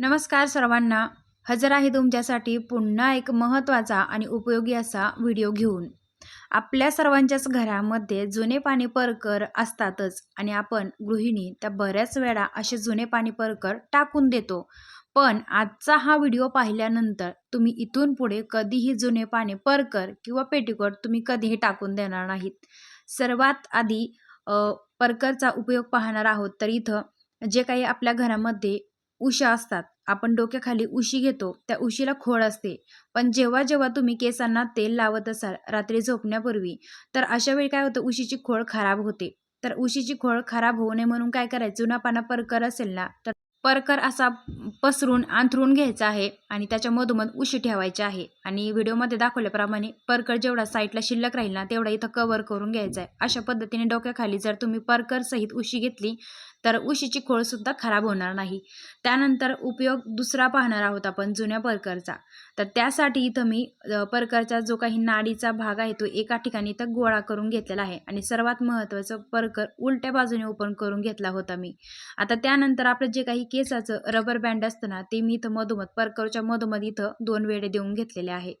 नमस्कार सर्वांना. हजर आहे तुमच्यासाठी पुन्हा एक महत्त्वाचा आणि उपयोगी असा व्हिडिओ घेऊन. आपल्या सर्वांच्याच घरामध्ये जुने पाणी परकर असतातच आणि आपण गृहिणी त्या बऱ्याच वेळा असे जुने पाणी परकर टाकून देतो. पण आजचा हा व्हिडिओ पाहिल्यानंतर तुम्ही इथून पुढे कधीही जुने पाणी परकर किंवा पेटीकोट तुम्ही कधीही टाकून देणार नाहीत. सर्वात आधी परकरचा उपयोग पाहणार आहोत. तर इथं जे काही आपल्या घरामध्ये उशा असतात. आपण डोक्याखाली उशी घेतो त्या उशीला खोड असते. पण जेव्हा जेव्हा तुम्ही केसांना तेल लावत असाल रात्री झोपण्यापूर्वी तर अशा वेळी काय होतं? उशीची खोड खराब होते. तर उशीची खोळ खराब होऊ नये म्हणून काय करायचं? जुना पाना परकर असेल ना तर परकर असा पसरून अंथरून घ्यायचा आहे आणि त्याच्या मधोमध उशी ठेवायची आहे. आणि व्हिडिओमध्ये दाखवल्याप्रमाणे परकर जेवढा साईडला शिल्लक राहील ना तेवढा इथं कव्हर करून घ्यायचा आहे. अशा पद्धतीने डोक्याखाली जर तुम्ही परकर सहित उशी घेतली तर उशीची खोळसुद्धा खराब होणार नाही. त्यानंतर उपयोग दुसरा पाहणार आहोत आपण जुन्या परकरचा. तर त्यासाठी इथं मी परकरचा जो काही नाडीचा भाग आहे तो एका ठिकाणी इथं गोळा करून घेतलेला आहे. आणि सर्वात महत्त्वाचं परकर उलट्या बाजूने ओपन करून घेतला होता मी. आता त्यानंतर आपलं जे काही केसाचं रबर बँड असतं ना ते मी इथं मधोमध परकरच्या मधोमध इथं दोन वेळे देऊन घेतलेले आहे.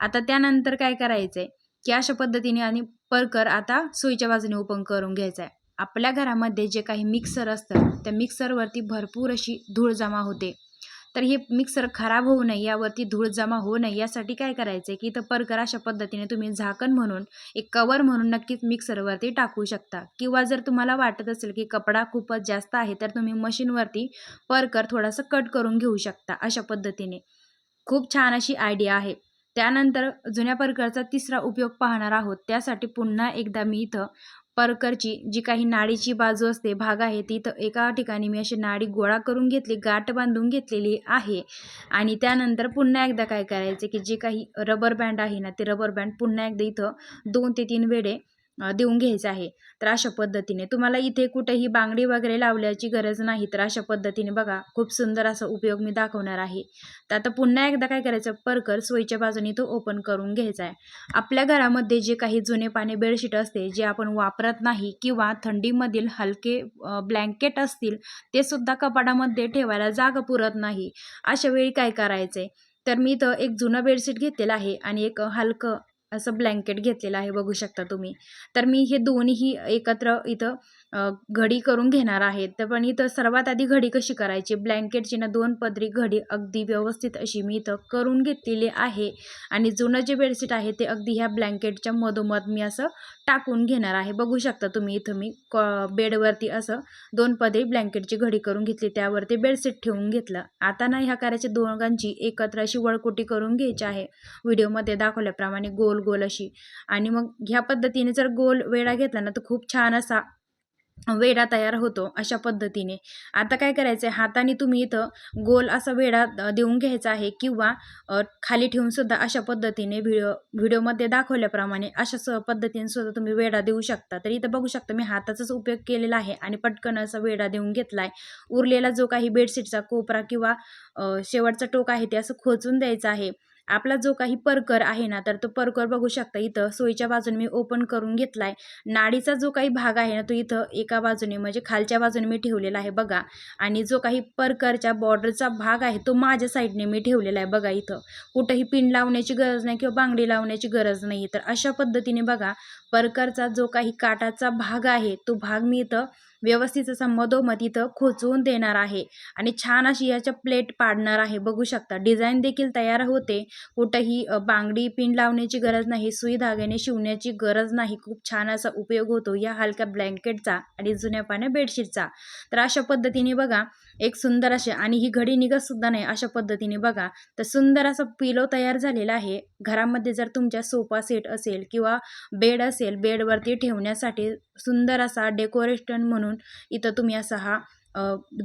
आता त्यानंतर काय करायचं आहे की अशा पद्धतीने आणि परकर आता सोयीच्या बाजूने ओपन करून घ्यायचा आहे आपल्या घरामध्ये जे काही मिक्सर असतं त्या मिक्सरवरती भरपूर अशी धूळ जमा होते. तर हे मिक्सर खराब होऊ नये यावरती धूळ जमा होऊ नये यासाठी काय करायचं आहे की इथं परकर अशा पद्धतीने तुम्ही झाकण म्हणून एक कवर म्हणून नक्कीच मिक्सरवरती टाकू शकता. किंवा जर तुम्हाला वाटत असेल की कपडा खूपच जास्त आहे तर तुम्ही मशीनवरती परकर थोडासा कट करून घेऊ शकता अशा पद्धतीने. खूप छान अशी आयडिया आहे. त्यानंतर जुन्या परकरचा तिसरा उपयोग पाहणार आहोत. त्यासाठी पुन्हा एकदा मी इथं परकरची जी काही नाडीची बाजू असते भाग आहे ती एका ठिकाणी मी अशी नाडी गोळा करून घेतली गाठ बांधून घेतलेली आहे. आणि त्यानंतर पुन्हा एकदा काय करायचं की जे काही रबर बँड आहे ना ते रबर बँड पुन्हा एकदा इथं दोन ते तीन वेळे देऊन घ्यायचं आहे. तर अशा पद्धतीने तुम्हाला इथे कुठेही बांगडी वगैरे लावल्याची गरज नाही. तर अशा पद्धतीने बघा खूप सुंदर असा उपयोग मी दाखवणार आहे. तर आता पुन्हा एकदा काय करायचं? परकर सोयीच्या बाजूने तो ओपन करून घ्यायचा आहे. आपल्या घरामध्ये जे काही जुने पाणी बेडशीट असते जे आपण वापरत नाही किंवा थंडीमधील हलके ब्लँकेट असतील ते सुद्धा कपाटामध्ये ठेवायला जागा पुरत नाही. अशा वेळी काय करायचं आहे तर मी इथं एक जुनं बेडशीट घेतलेलं आहे आणि एक हलकं असं ब्लँकेट घेतलेलं आहे बघू शकता तुम्ही. तर मी हे दोन्हीही एकत्र इथं घडी करून घेणार आहे तर पण इथं सर्वात आधी घडी कशी करायची? ब्लँकेटची ना दोन पदरी घडी अगदी व्यवस्थित अशी मी इथं करून घेतलेली आहे. आणि जुनं जे बेडशीट आहे ते अगदी ह्या ब्लँकेटच्या मधोमध मी असं टाकून घेणार आहे. बघू शकता तुम्ही इथं मी क बेडवरती असं दोन पदरी ब्लँकेटची घडी करून घेतली. त्यावरती बेडशीट ठेवून घेतलं. आता ना ह्या करायच्या दोघांची एकत्र अशी वळकुटी करून घ्यायची आहे. व्हिडिओमध्ये दाखवल्याप्रमाणे गोल गोल अशी. आणि मग ह्या पद्धतीने जर गोल वेळा घेतला ना तर खूप छान असा वेढा तयार होतो अशा पद्धतीने. आता काय करायचं आहे हाताने तुम्ही इथं गोल असा वेढा देऊन घ्यायचा आहे किंवा खाली ठेवून सुद्धा अशा पद्धतीने व्हिडिओ व्हिडिओमध्ये दाखवल्याप्रमाणे अशा स पद्धतीने सुद्धा तुम्ही वेढा देऊ शकता. तर इथं बघू शकता मी हाताचाच उपयोग केलेला आहे आणि पटकन असा वेढा देऊन घेतला आहे उरलेला जो काही बेडशीटचा कोपरा किंवा शेवटचा टोक आहे ते असं खोचून द्यायचं आहे. आपला जो काही परकर आहे ना तर तो परकर बघू शकता. इथं सोयीच्या बाजूने मी ओपन करून घेतलाय. नाडीचा जो काही भाग आहे ना तो इथं एका बाजूने म्हणजे खालच्या बाजूने मी ठेवलेला आहे बघा. आणि जो काही परकरच्या बॉर्डरचा भाग आहे तो माझ्या साईडने मी ठेवलेला आहे बघा इथं. कुठंही पिन लावण्याची गरज नाही किंवा बांगडी लावण्याची गरज नाही. तर अशा पद्धतीने बघा परकरचा जो काही काटाचा भाग आहे तो भाग मी इथं व्यवस्थित असा मधोमध इथं खोचवून देणार आहे. आणि छान अशी याच्या प्लेट पाडणार आहे. बघू शकता डिझाईन देखील तयार होते. कुठंही बांगडी पिन लावण्याची गरज नाही सुई धाग्याने शिवण्याची गरज नाही. खूप छान असा उपयोग होतो या हलक्या ब्लँकेटचा आणि जुन्या पाण्या बेडशीटचा. तर अशा पद्धतीने बघा एक सुंदर असे आणि ही घडी निघत सुद्धा नाही अशा पद्धतीने बघा. तर सुंदर असा पिलो तयार झालेला आहे. घरामध्ये जर तुमच्या सोफा सेट असेल किंवा बेड असेल बेडवरती ठेवण्यासाठी सुंदर असा डेकोरेशन म्हणून इथं तुम्ही असा हा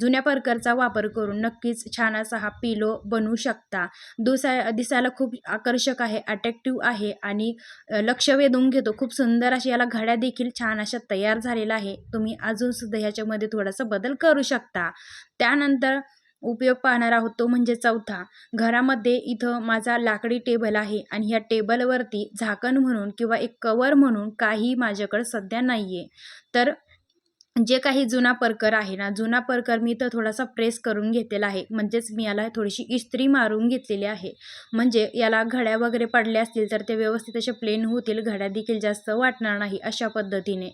जुन्या परकरचा वापर करून नक्कीच छान असा हा पिलो बनवू शकता. दुसा दिसायला खूप आकर्षक आहे अट्रॅक्टिव्ह आहे आणि लक्ष वेधून घेतो. खूप सुंदर अशा याला घड्या देखील छान अशा तयार झालेल्या आहे. तुम्ही अजूनसुद्धा ह्याच्यामध्ये थोडासा बदल करू शकता. त्यानंतर उपयोग पाहणार आहोत तो म्हणजे चौथा. घरामध्ये इथं माझा लाकडी टेबल आहे आणि ह्या टेबलवरती झाकण म्हणून किंवा एक कवर म्हणून काही माझ्याकडे सध्या नाही आहे तर जे काही जुना परकर आहे ना जुना परकर मी तर थोडासा प्रेस करून घेतलेला आहे. म्हणजेच मी याला थोडीशी इस्त्री मारून घेतलेली आहे. म्हणजे याला घड्या वगैरे पडल्या असतील तर ते व्यवस्थित असे प्लेन होतील घड्या देखील जास्त वाटणार नाही अशा पद्धतीने.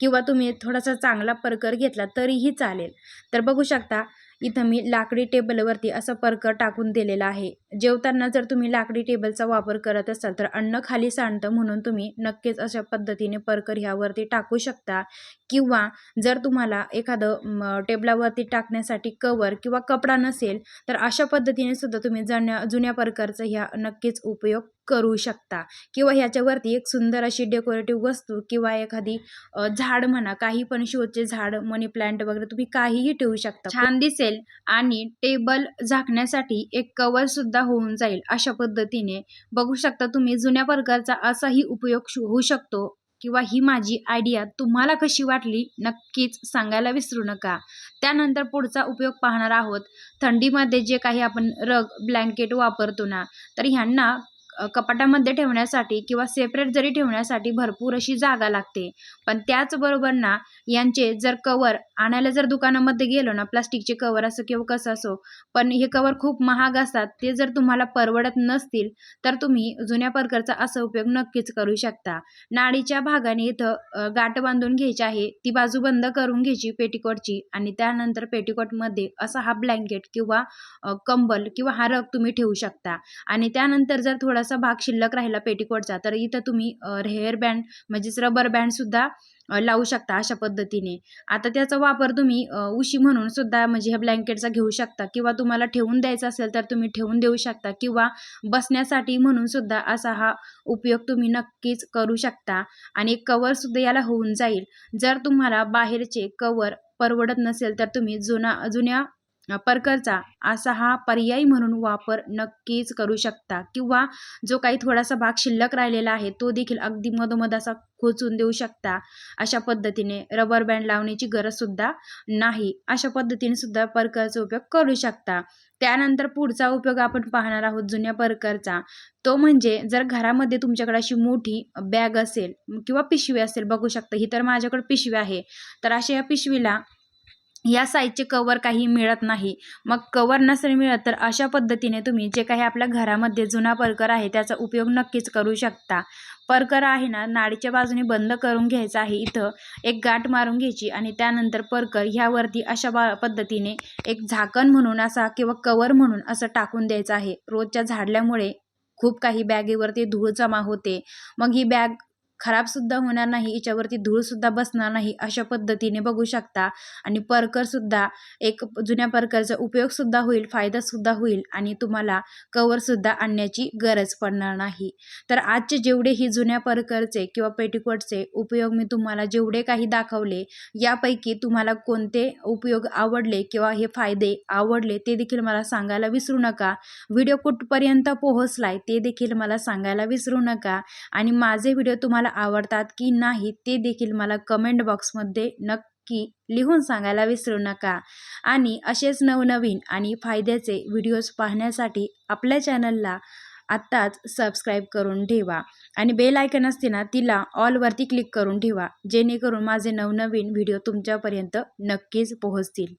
किंवा तुम्ही थोडासा चांगला परकर घेतला तरीही चालेल. तर बघू शकता इथं मी लाकडी टेबलवरती असं परकर टाकून दिलेलं आहे. जेवताना जर तुम्ही लाकडी टेबलचा वापर करत असाल तर अन्न खाली सांडतं म्हणून तुम्ही नक्कीच अशा पद्धतीने परकर ह्यावरती टाकू शकता. किंवा जर तुम्हाला एखादं टेबलावरती टाकण्यासाठी कवर किंवा कपडा नसेल तर अशा पद्धतीने सुद्धा तुम्ही जण्या जुन्या प्रकारचा ह्या नक्कीच उपयोग करू शकता. किंवा ह्याच्यावरती एक सुंदर अशी डेकोरेटिव्ह वस्तू किंवा एखादी झाड म्हणा काही पण शोचे झाड मनी प्लांट वगैरे तुम्ही काहीही ठेवू शकता. छान दिसेल. आणि टेबल झाकण्यासाठी एक कवर सुद्धा होऊन जाईल अशा पद्धतीने. बघू शकता तुम्ही जुन्या प्रकारचा असाही उपयोग होऊ शकतो. किंवा ही माझी आयडिया तुम्हाला कशी वाटली नक्कीच सांगायला विसरू नका. त्यानंतर पुढचा उपयोग पाहणार आहोत. थंडीमध्ये जे काही आपण रग ब्लँकेट वापरतो ना तर ह्यांना कपाटामध्ये ठेवण्यासाठी किंवा सेपरेट जरी ठेवण्यासाठी भरपूर अशी जागा लागते. पण त्याचबरोबर ना यांचे जर कवर आणायला जर दुकानामध्ये गेलो ना प्लास्टिकचे कवर असो किंवा कसं असो पण हे कवर खूप महाग असतात ते जर तुम्हाला परवडत नसतील तर तुम्ही जुन्या प्रकारचा असा उपयोग नक्कीच करू शकता. नाडीच्या भागाने इथं गाठ बांधून घ्यायची आहे ती बाजू बंद करून घ्यायची पेटीकोटची आणि त्यानंतर पेटीकोटमध्ये असा हा ब्लँकेट किंवा कंबल किंवा हा रग तुम्ही ठेवू शकता. आणि त्यानंतर जर थोडासा भाग शिल्लक राहिला पेटीकोटचा तर इथं तुम्ही हेअर बँड म्हणजेच रबर बँडसुद्धा लावू शकता अशा पद्धतीने. आता त्याचा वापर तुम्ही उशी म्हणून सुद्धा म्हणजे ह्या ब्लँकेटचा घेऊ शकता किंवा तुम्हाला ठेवून द्यायचा असेल तर तुम्ही ठेवून देऊ शकता किंवा बसण्यासाठी म्हणून सुद्धा असा हा उपयोग तुम्ही नक्कीच करू शकता आणि कवरसुद्धा याला होऊन जाईल. जर तुम्हाला बाहेरचे कवर परवडत नसेल तर तुम्ही जुना जुन्या परकरचा असा हा पर्याय म्हणून वापर नक्कीच करू शकता. किंवा जो काही थोडासा भाग शिल्लक राहिलेला आहे तो देखील अगदी मधोमध असा खोचून देऊ शकता. अशा पद्धतीने रबर बँड लावण्याची गरजसुद्धा नाही. अशा पद्धतीने सुद्धा परकरचा उपयोग करू शकता. त्यानंतर पुढचा उपयोग आपण पाहणार आहोत जुन्या परकरचा. तो म्हणजे जर घरामध्ये तुमच्याकडे अशी मोठी बॅग असेल किंवा पिशवी असेल बघू शकता. ही तर माझ्याकडे पिशवी आहे. तर अशा या पिशवीला या साईजचे कवर काही मिळत नाही. मग कवर नसेल मिळत तर अशा पद्धतीने तुम्ही जे काही आपल्या घरामध्ये जुना परकर आहे त्याचा उपयोग नक्कीच करू शकता. परकर आहे ना नाडीच्या बाजूने बंद करून घ्यायचा आहे इथं. एक गाठ मारून घ्यायची आणि त्यानंतर परकर ह्यावरती अशा बा पद्धतीने एक झाकण म्हणून असा किंवा कवर म्हणून असं टाकून द्यायचं आहे. रोजच्या झाडल्यामुळे खूप काही बॅगेवरती धूळ जमा होते. मग ही बॅग खराबसुद्धा होणार नाही याच्यावरती धूळसुद्धा बसणार नाही अशा पद्धतीने बघू शकता. आणि परकरसुद्धा एक जुन्या परकरचा उपयोगसुद्धा होईल फायदासुद्धा होईल आणि तुम्हाला कवरसुद्धा आणण्याची गरज पडणार नाही. तर आजचे जेवढे ही जुन्या परकरचे किंवा पेटीकोटचे उपयोग मी तुम्हाला जेवढे काही दाखवले यापैकी तुम्हाला कोणते उपयोग आवडले किंवा हे फायदे आवडले ते देखील मला सांगायला विसरू नका. व्हिडिओ कुठपर्यंत पोहोचलाय ते देखील मला सांगायला विसरू नका. आणि माझे व्हिडिओ तुम्हाला तुम्हाला आवडतात की नाही ते देखील मला कमेंट बॉक्समध्ये नक्की लिहून सांगायला विसरू नका. आणि असेच नवनवीन आणि फायद्याचे व्हिडिओज पाहण्यासाठी आपल्या चॅनलला आत्ताच सबस्क्राईब करून ठेवा. आणि बेल आयकन असते ना तिला ऑलवरती क्लिक करून ठेवा जेणेकरून माझे नवनवीन व्हिडिओ तुमच्यापर्यंत नक्कीच पोहोचतील.